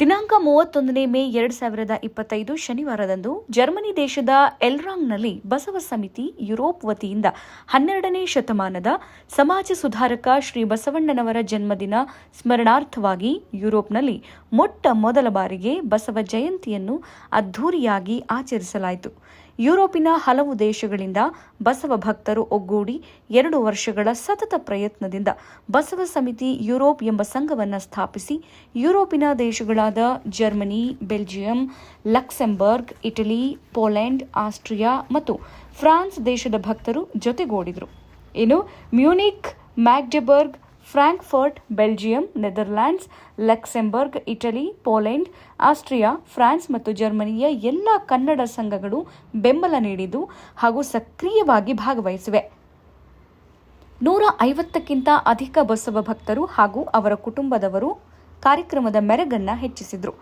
ದಿನಾಂಕ ಮೂವತ್ತೊಂದನೇ ಮೇ ಎರಡ್ ಸಾವಿರದ ಇಪ್ಪತ್ತೈದು ಶನಿವಾರದಂದು ಜರ್ಮನಿ ದೇಶದ ಎಲ್ರಾಂಗ್ನಲ್ಲಿ ಬಸವ ಸಮಿತಿ ಯುರೋಪ್ ವತಿಯಿಂದ ಹನ್ನೆರಡನೇ ಶತಮಾನದ ಸಮಾಜ ಸುಧಾರಕ ಶ್ರೀ ಬಸವಣ್ಣನವರ ಜನ್ಮದಿನ ಸ್ಮರಣಾರ್ಥವಾಗಿ ಯುರೋಪ್ನಲ್ಲಿ ಮೊಟ್ಟ ಮೊದಲ ಬಾರಿಗೆ ಬಸವ ಜಯಂತಿಯನ್ನು ಅದ್ಧೂರಿಯಾಗಿ ಆಚರಿಸಲಾಯಿತು. ಯುರೋಪಿನ ಹಲವು ದೇಶಗಳಿಂದ ಬಸವ ಭಕ್ತರು ಒಗ್ಗೂಡಿ ಎರಡು ವರ್ಷಗಳ ಸತತ ಪ್ರಯತ್ನದಿಂದ ಬಸವ ಸಮಿತಿ ಯುರೋಪ್ ಎಂಬ ಸಂಘವನ್ನು ಸ್ಥಾಪಿಸಿ ಯುರೋಪಿನ ದೇಶಗಳಾದ Germany, Belgium, Luxembourg, Italy, Poland, Austria ಮತ್ತು ಫ್ರಾನ್ಸ್ ದೇಶದ ಭಕ್ತರು ಜೊತೆಗೂಡಿದರು. ಇನ್ನು Munich, Magdeburg Frankfurt, Belgium, Netherlands, Luxembourg, Italy, Poland, Austria, France ಮತ್ತು ಜರ್ಮನಿಯ ಎಲ್ಲ ಕನ್ನಡ ಸಂಘಗಳು ಬೆಂಬಲ ನೀಡಿದ್ದು ಹಾಗೂ ಸಕ್ರಿಯವಾಗಿ ಭಾಗವಹಿಸಿವೆ. ನೂರ ಐವತ್ತಕ್ಕಿಂತ ಅಧಿಕ ಬಸವ ಭಕ್ತರು ಹಾಗೂ ಅವರ ಕುಟುಂಬದವರು ಕಾರ್ಯಕ್ರಮದ ಮೆರಗನ್ನ ಹೆಚ್ಚಿಸಿದರು.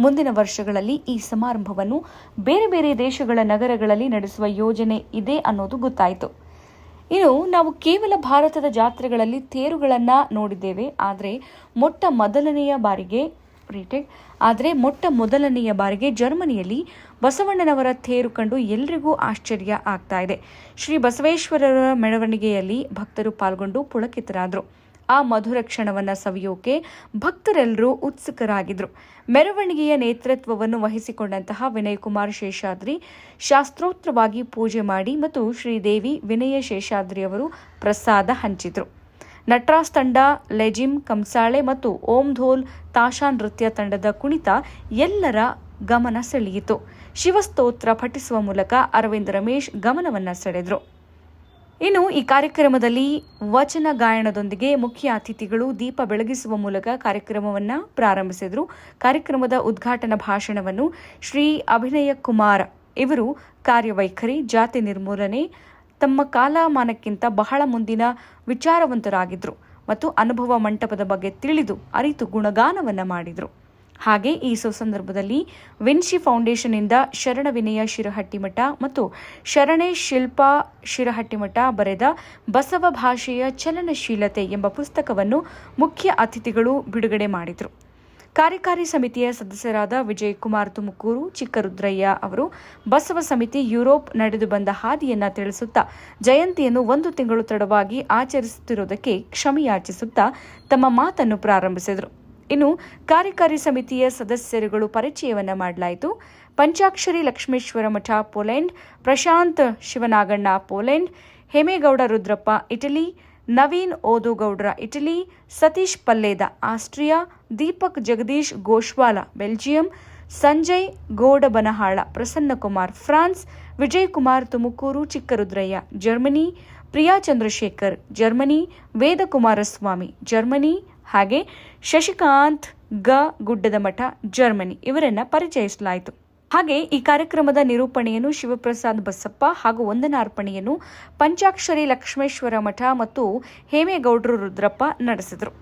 ಮುಂದಿನ ವರ್ಷಗಳಲ್ಲಿ ಈ ಸಮಾರಂಭವನ್ನು ಬೇರೆ ಬೇರೆ ದೇಶಗಳ ನಗರಗಳಲ್ಲಿ ನಡೆಸುವ ಯೋಜನೆ ಇದೆ ಅನ್ನೋದು ಗೊತ್ತಾಯಿತು. ಇನ್ನು ನಾವು ಕೇವಲ ಭಾರತದ ಜಾತ್ರೆಗಳಲ್ಲಿ ತೇರುಗಳನ್ನು ನೋಡಿದ್ದೇವೆ. ಆದರೆ ಮೊಟ್ಟ ಮೊದಲನೆಯ ಬಾರಿಗೆ ರೀಟೆಡ್ ಆದರೆ ಮೊಟ್ಟ ಮೊದಲನೆಯ ಬಾರಿಗೆ ಜರ್ಮನಿಯಲ್ಲಿ ಬಸವಣ್ಣನವರ ತೇರು ಕಂಡು ಎಲ್ರಿಗೂ ಆಶ್ಚರ್ಯ ಆಗ್ತಾ ಇದೆ. ಶ್ರೀ ಬಸವೇಶ್ವರರ ಮೆರವಣಿಗೆಯಲ್ಲಿ ಭಕ್ತರು ಪಾಲ್ಗೊಂಡು ಪುಳಕಿತರಾದರು. ಆ ಮಧುರ ಕ್ಷಣವನ್ನು ಸವಿಯೋಕೆ ಭಕ್ತರೆಲ್ಲರೂ ಉತ್ಸುಕರಾಗಿದ್ರು. ಮೆರವಣಿಗೆಯ ನೇತೃತ್ವವನ್ನು ವಹಿಸಿಕೊಂಡಂತಹ ವಿನಯಕುಮಾರ್ ಶೇಷಾದ್ರಿ ಶಾಸ್ತ್ರೋತ್ರವಾಗಿ ಪೂಜೆ ಮಾಡಿ ಮತ್ತು ಶ್ರೀದೇವಿ ವಿನಯ ಶೇಷಾದ್ರಿ ಅವರು ಪ್ರಸಾದ ಹಂಚಿದ್ರು. ನಟ್ರಾಸ್ ತಂಡ, ಲೆಜಿಮ್ ಕಂಸಾಳೆ ಮತ್ತು ಓಂ ಧೋಲ್ ತಾಶಾ ನೃತ್ಯ ತಂಡದ ಕುಣಿತ ಎಲ್ಲರ ಗಮನ ಸೆಳೆಯಿತು. ಶಿವಸ್ತೋತ್ರ ಪಠಿಸುವ ಮೂಲಕ ಅರವಿಂದ್ ರಮೇಶ್ ಗಮನವನ್ನು ಸೆಳೆದ್ರು. ಇನ್ನು ಈ ಕಾರ್ಯಕ್ರಮದಲ್ಲಿ ವಚನ ಗಾಯನದೊಂದಿಗೆ ಮುಖ್ಯ ಅತಿಥಿಗಳು ದೀಪ ಬೆಳಗಿಸುವ ಮೂಲಕ ಕಾರ್ಯಕ್ರಮವನ್ನು ಪ್ರಾರಂಭಿಸಿದರು. ಕಾರ್ಯಕ್ರಮದ ಉದ್ಘಾಟನಾ ಭಾಷಣವನ್ನು ಶ್ರೀ ಅಭಿನಯ ಕುಮಾರ್ ಇವರು ಕಾರ್ಯವೈಖರಿ, ಜಾತಿ ನಿರ್ಮೂಲನೆ, ತಮ್ಮ ಕಾಲಮಾನಕ್ಕಿಂತ ಬಹಳ ಮುಂದಿನ ವಿಚಾರವಂತರಾಗಿದ್ದರು ಮತ್ತು ಅನುಭವ ಮಂಟಪದ ಬಗ್ಗೆ ತಿಳಿದು ಅರಿತು ಗುಣಗಾನವನ್ನು ಮಾಡಿದರು. ಹಾಗೆ ಈ ಸುಸಂದರ್ಭದಲ್ಲಿ ವಿನ್ಶಿ ಫೌಂಡೇಶನ್ನಿಂದ ಶರಣ ವಿನಯ ಶಿರಹಟ್ಟಿಮಠ ಮತ್ತು ಶರಣೆ ಶಿಲ್ಪಾ ಶಿರಹಟ್ಟಿಮಠ ಬರೆದ ಬಸವ ಭಾಷೆಯ ಚಲನಶೀಲತೆ ಎಂಬ ಪುಸ್ತಕವನ್ನು ಮುಖ್ಯ ಅತಿಥಿಗಳು ಬಿಡುಗಡೆ ಮಾಡಿದರು. ಕಾರ್ಯಕಾರಿ ಸಮಿತಿಯ ಸದಸ್ಯರಾದ ವಿಜಯ್ ಕುಮಾರ್ ತುಮಕೂರು, ಚಿಕ್ಕರುದ್ರಯ್ಯ ಅವರು ಬಸವ ಸಮಿತಿ ಯುರೋಪ್ ನಡೆದು ಬಂದ ಹಾದಿಯನ್ನು ತಿಳಿಸುತ್ತಾ ಜಯಂತಿಯನ್ನು ಒಂದು ತಿಂಗಳು ತಡವಾಗಿ ಆಚರಿಸುತ್ತಿರುವುದಕ್ಕೆ ಕ್ಷಮೆಯಾಚಿಸುತ್ತಾ ತಮ್ಮ ಮಾತನ್ನು ಪ್ರಾರಂಭಿಸಿದರು. ಇನ್ನು ಕಾರ್ಯಕಾರಿ ಸಮಿತಿಯ ಸದಸ್ಯರುಗಳು ಪರಿಚಯವನ್ನ ಮಾಡಲಾಯಿತು. Panchakshari Lakshmeshwar Math Poland, Prashanth Shivanaganna Poland, Hemegowda Rudrappa Italy, Naveen Odugowdra Italy, Satish Pallede Austria, Deepak Jagadish Goshwala Belgium, Sanjay Godabanahala Prasannakumar France Vijay Kumar Tumakuru Chikkarudraiah Germany, Priya Chandrashekhar Germany, Vedakumaraswamy Germany ಹಾಗೆ ಶಶಿಕಾಂತ್ ಗ ಗುಡ್ಡದ ಮಠ, Germany ಇವರನ್ನ ಪರಿಚಯಿಸಲಾಯಿತು. ಹಾಗೆ ಈ ಕಾರ್ಯಕ್ರಮದ ನಿರೂಪಣೆಯನ್ನು ಶಿವಪ್ರಸಾದ್ ಬಸಪ್ಪ ಹಾಗೂ ವಂದನಾರ್ಪಣೆಯನ್ನು ಪಂಚಾಕ್ಷರಿ ಲಕ್ಷ್ಮೇಶ್ವರ ಮಠ ಮತ್ತು ಹೇಮೇಗೌಡರು ರುದ್ರಪ್ಪ ನಡೆಸಿದರು.